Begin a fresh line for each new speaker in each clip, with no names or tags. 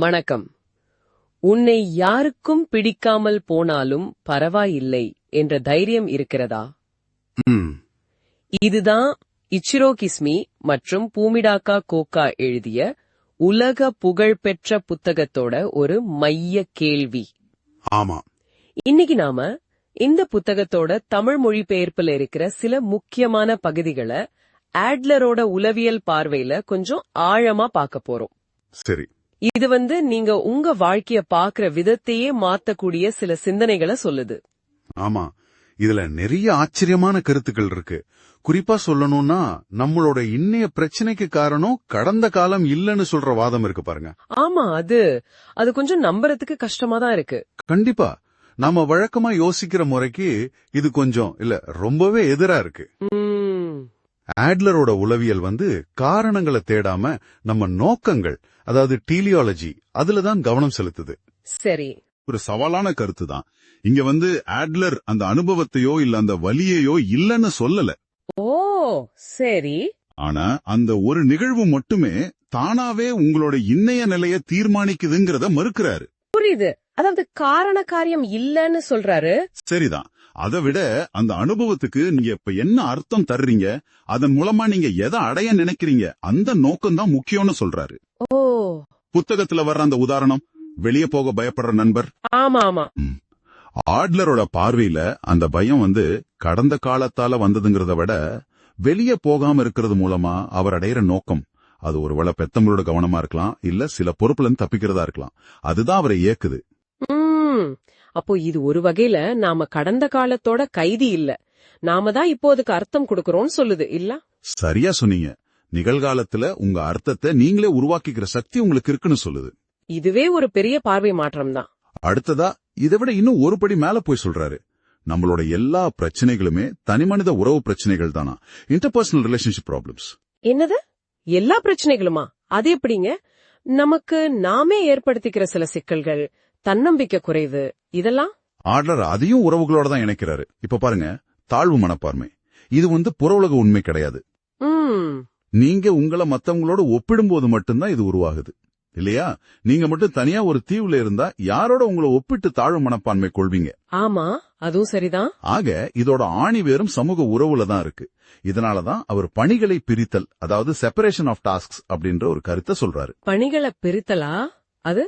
வணக்கம். உன்னை யாருக்கும் பிடிக்காமல் போனாலும் பரவாயில்லை என்ற தைரியம் இருக்கிறதா? இதுதான் இச்சிரோ கிஸ்மி மற்றும் பூமிடாக்கா கோகா எழுதிய உலக புகழ்பெற்ற புத்தகத்தோட ஒரு மைய கேள்வி.
ஆமா.
இன்னைக்கு நாம இந்த புத்தகத்தோட தமிழ் மொழிபெயர்ப்புல இருக்கிற சில முக்கியமான பகுதிகளை ஆட்லரோட உளவியல் பார்வையில கொஞ்சம் ஆழமா பார்க்க போறோம்.
சரி.
இது வந்து நீங்க உங்க வாழ்க்கைய பாக்குற விதத்தையே மாத்தக்கூடிய சில சிந்தனைகளை சொல்லுது.
ஆமா. இதுல நிறைய ஆச்சரியமான கருத்துக்கள் இருக்கு. குறிப்பா சொல்லணும்னா நம்மளோட இன்னைய பிரச்சனைக்கு காரணம் கடந்த காலம் இல்லன்னு சொல்ற வாதம் இருக்கு பாருங்க.
ஆமா அது அது கொஞ்சம் நம்புறதுக்கு கஷ்டமா தான் இருக்கு.
கண்டிப்பா. நாம வழக்கமா யோசிக்கிற முறைக்கு இது கொஞ்சம் இல்ல ரொம்பவே எதிரா இருக்கு. ஆட்லரோட உளவியல் வந்து காரணங்களை தேடாம நம்ம நோக்கங்கள் அதாவது டீலியாலஜி அதுலதான் கவனம் செலுத்துது.
சரி.
ஒரு சவாலான கருத்து தான். இங்க வந்து ஆட்லர் அந்த அனுபவத்தையோ இல்ல அந்த வலியையோ இல்லன்னு சொல்லல.
ஓ சரி.
ஆனா அந்த ஒரு நிகழ்வு மட்டுமே தானாவே உங்களோட இன்னைய நிலைய தீர்மானிக்குதுங்கிறத மறுக்கிறாரு.
புரியுது. அதாவது காரண காரியம் இல்லன்னு சொல்றாரு.
சரிதான். அதை விட அந்த அனுபவத்துக்கு நீங்க இப்ப என்ன அர்த்தம் தர்றீங்க? அதன் மூலமா நீங்க எதை அடைய நினைக்கிறீங்க? அந்த நோக்கம் தான் முக்கியம்னு சொல்றாரு. புத்தகத்துல வர்ற அந்த உதாரணம் வெளியே போக பயப்படுற நண்பர்.
ஆமா ஆமா
ஆட்லரோட பார்வையில அந்த பயம் வந்து கடந்த காலத்தால வந்ததுங்கிறத விட வெளியே போகாம இருக்கிறது மூலமா அவர் அடையிற நோக்கம். அது ஒருவேளை பெத்தவங்களோட கவனமா இருக்கலாம் இல்ல சில பொறுப்புல இருந்து தப்பிக்கிறதா இருக்கலாம். அதுதான் அவரை இயக்குது.
அப்போ இது ஒரு வகையில நாம கடந்த காலத்தோட கைதி இல்ல. நாம தான் இப்போ அதுக்கு அர்த்தம் கொடுக்கறோம்னு சொல்லுது இல்ல?
சரியா சொன்னீங்க. நிகழ்காலத்துல உங்க அர்த்தத்தை நீங்களே உருவாக்கிக்கிற சக்தி உங்களுக்கு இருக்குன்னு சொல்லுது.
இதுவே ஒரு பெரிய பார்வை மாற்றம் தான்.
அடுத்ததா இதை விட இன்னும் ஒரு படி மேல போய் சொல்றாரு. நம்மளோட எல்லா பிரச்சனைகளுமே தனிமனித உறவு பிரச்சனைகள் தானா? இன்டர்பர்சனல் ரிலேஷன்ஷிப் ப்ராப்ளம்ஸ்
என்னது? எல்லா பிரச்சனைகளுமா? அது எப்படிங்க? நமக்கு நாமே ஏற்படுத்திக்கிற சில சிக்கல்கள் தன்னம்பிக்கை குறைவு இதெல்லாம்?
ஆட்லர் அதையும் உறவுகளோட தான் இணைக்கிறாரு. இப்ப பாருங்க தாழ்வு மனப்பான்மை. இது வந்து புற உலக உண்மை கிடையாது. நீங்க உங்களை மத்தவங்களோட ஒப்பிடும்போது மட்டும்தான் இது உருவாகுது. இல்லையா? நீங்க மட்டும் தனியா ஒரு தீவுல இருந்தா யாரோட உங்களை ஒப்பிட்டு தாழ்வு மனப்பான்மை கொள்வீங்க?
ஆமா அதுவும் சரிதான்.
ஆக இதோட ஆணி வேரும் சமூக உறவுல தான் இருக்கு. இதனாலதான் அவர் பணிகளை பிரித்தல் அதாவது செப்பரேஷன் ஆஃப் டாஸ்க்ஸ் அப்படின்ற ஒரு கருத்தை சொல்றாரு.
பணிகளை பிரித்தலா? அது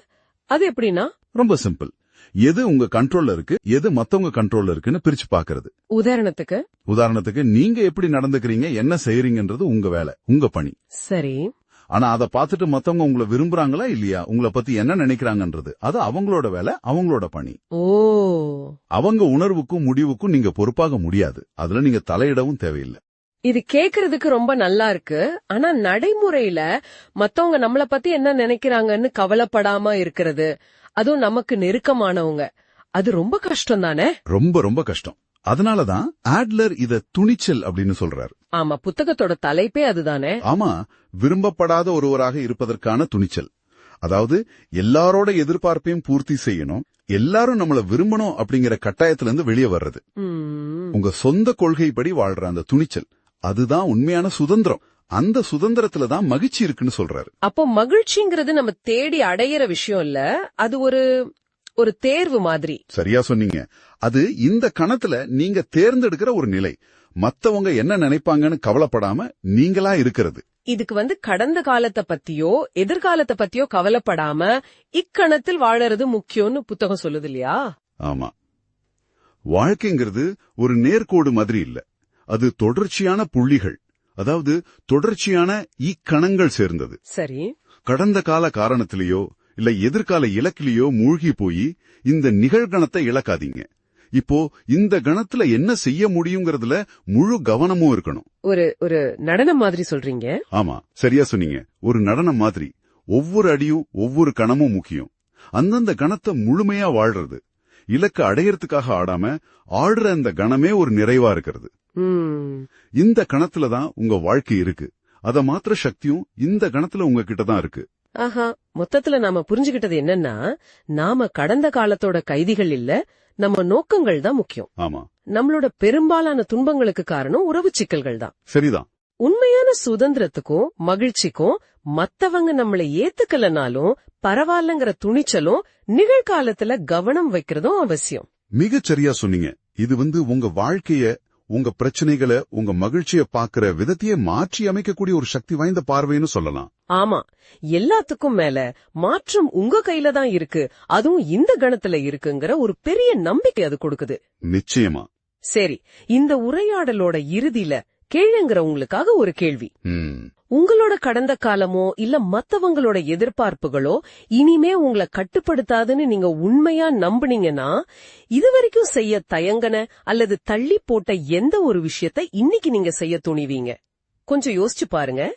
அது எப்படின்னா
ரொம்ப சிம்பிள். எது உங்க கண்ட்ரோல்ல இருக்கு எது மத்தவங்க கண்ட்ரோல்ல இருக்குன்னு பிரிச்சு பாக்குறது.
உதாரணத்துக்கு?
உதாரணத்துக்கு நீங்க எப்படி நடந்துக்கிறீங்க என்ன செய்யறீங்கன்றது உங்க வேலை உங்க பணி.
சரி.
ஆனா அதை பார்த்துட்டு மத்தவங்க உங்களை விரும்புறாங்களா இல்லையா? உங்களை பத்தி என்ன நினைக்கிறாங்கன்றது. அது அவங்களோட வேலை அவங்களோட பணி.
ஓ.
அவங்க உணர்வுக்கும் முடிவுக்கும் நீங்க பொறுப்பாக முடியாது. அதுல நீங்க தலையிடவும் தேவையில்லை.
இது கேக்குறதுக்கு ரொம்ப நல்லா இருக்கு. ஆனா நடைமுறையில மத்தவங்க நம்மள பத்தி என்ன நினைக்கிறாங்கன்னு கவலைப்படாம இருக்கிறது. அதுவும் நமக்கு நெருக்கமானவங்க. அது ரொம்ப கஷ்டம் தானே
ரொம்ப ரொம்ப கஷ்டம். அதனாலதான் ஆட்லர் இத துணிச்சல் அப்படின்னு சொல்றாரு.
ஆமா புத்தகத்தோட தலைப்பே அதுதானே?
ஆமா விரும்பப்படாத ஒருவராக இருப்பதற்கான துணிச்சல். அதாவது எல்லாரோட எதிர்பார்ப்பையும் பூர்த்தி செய்யணும். எல்லாரும் நம்மள விரும்பணும் அப்படிங்கிற கட்டாயத்துல இருந்து வெளியே வர்றது. உங்க சொந்த கொள்கைப்படி வாழ்ற அந்த துணிச்சல். அதுதான் உண்மையான சுதந்திரம். அந்த சுதந்திரத்துல தான் மகிழ்ச்சி இருக்குன்னு சொல்றாரு.
அப்போ மகிழ்ச்சிங்கிறது நம்ம தேடி அடையிற விஷயம் இல்ல. அது ஒரு ஒரு தேர்வு மாதிரி.
சரியா சொன்னீங்க. அது இந்த கணத்துல நீங்க தேர்ந்தெடுக்கிற ஒரு நிலை. மத்தவங்க என்ன நினைப்பாங்கன்னு கவலைப்படாம நீங்களா இருக்கிறது.
இதுக்கு வந்து கடந்த காலத்தை பத்தியோ எதிர்காலத்தை பத்தியோ கவலைப்படாம இக்கணத்தில் வாழறது முக்கியம்னு புத்தகம் சொல்லுது இல்லையா?
ஆமா. வாழ்க்கைங்கிறது ஒரு நேர்கோடு மாதிரி இல்ல. அது தொடர்ச்சியான புள்ளிகள் அதாவது தொடர்ச்சியான இக்கணங்கள் சேர்ந்தது.
சரி.
கடந்த கால காரணத்திலேயோ இல்ல எதிர்கால இலக்கிலேயோ மூழ்கி போய் இந்த நிகழ்கணத்தை இழக்காதீங்க. இப்போ இந்த கணத்துல என்ன செய்ய முடியுங்கிறதுல முழு கவனமும் இருக்கணும்.
ஒரு ஒரு நடனம் மாதிரி சொல்றீங்க.
ஆமா சரியா சொன்னீங்க. ஒரு நடனம் மாதிரி. ஒவ்வொரு அடியும் ஒவ்வொரு கணமும் முக்கியம். அந்தந்த கணத்தை முழுமையா வாழ்றது. இலக்க அடையறதுக்காக ஆடாம ஆடுற அந்த கணமே ஒரு நிறைவா இருக்கிறது. இந்த கணத்துல தான் உங்க வாழ்க்கை இருக்கு. அத மாத்திர சக்தியும் இந்த கணத்துல உங்ககிட்ட தான் இருக்கு.
ஆஹா மொத்தத்துல நாம புரிஞ்சுகிட்டது என்னன்னா நாம கடந்த காலத்தோட கைதிகள் இல்ல நம்ம நோக்கங்கள் தான் முக்கியம்.
ஆமா.
நம்மளோட பெரும்பாலான துன்பங்களுக்கு காரணம் உறவு சிக்கல்கள் தான்.
சரிதான்.
உண்மையான சுதந்திரத்துக்கும் மகிழ்ச்சிக்கும் மத்தவங்க நம்மள ஏத்துக்கலனாலும் பரவாயில்லங்கிற துணிச்சலும் நிகழ்காலத்துல கவனம் வைக்கிறதும் அவசியம்.
மிகச் சரியா சொன்னீங்க. இது வந்து உங்க வாழ்க்கைய உங்க பிரச்சனைகளை உங்க மகிழ்ச்சிய பாக்குற விதத்தையே மாற்றி அமைக்கக்கூடிய ஒரு சக்தி வாய்ந்த பார்வைன்னு சொல்லலாம்.
ஆமா. எல்லாத்துக்கும் மேல மாற்றம் உங்க கையில தான் இருக்கு. அதுவும் இந்த கணத்துல இருக்குங்கிற ஒரு பெரிய நம்பிக்கை அது கொடுக்குது.
நிச்சயமா.
சரி இந்த உரையாடலோட இறுதியில கேளுங்கிற உங்களுக்காக ஒரு கேள்வி. உங்களோட கடந்த காலமோ இல்ல மத்தவங்களோட எதிர்பார்ப்புகளோ இனிமே உங்களை கட்டுப்படுத்தாதுன்னு நீங்க உண்மையா நம்புனீங்கன்னா இதுவரைக்கும் செய்ய தயங்கன அல்லது தள்ளி போட்ட எந்த ஒரு விஷயத்தை இன்னைக்கு நீங்க செய்ய துணிவீங்க? கொஞ்சம் யோசிச்சு பாருங்க.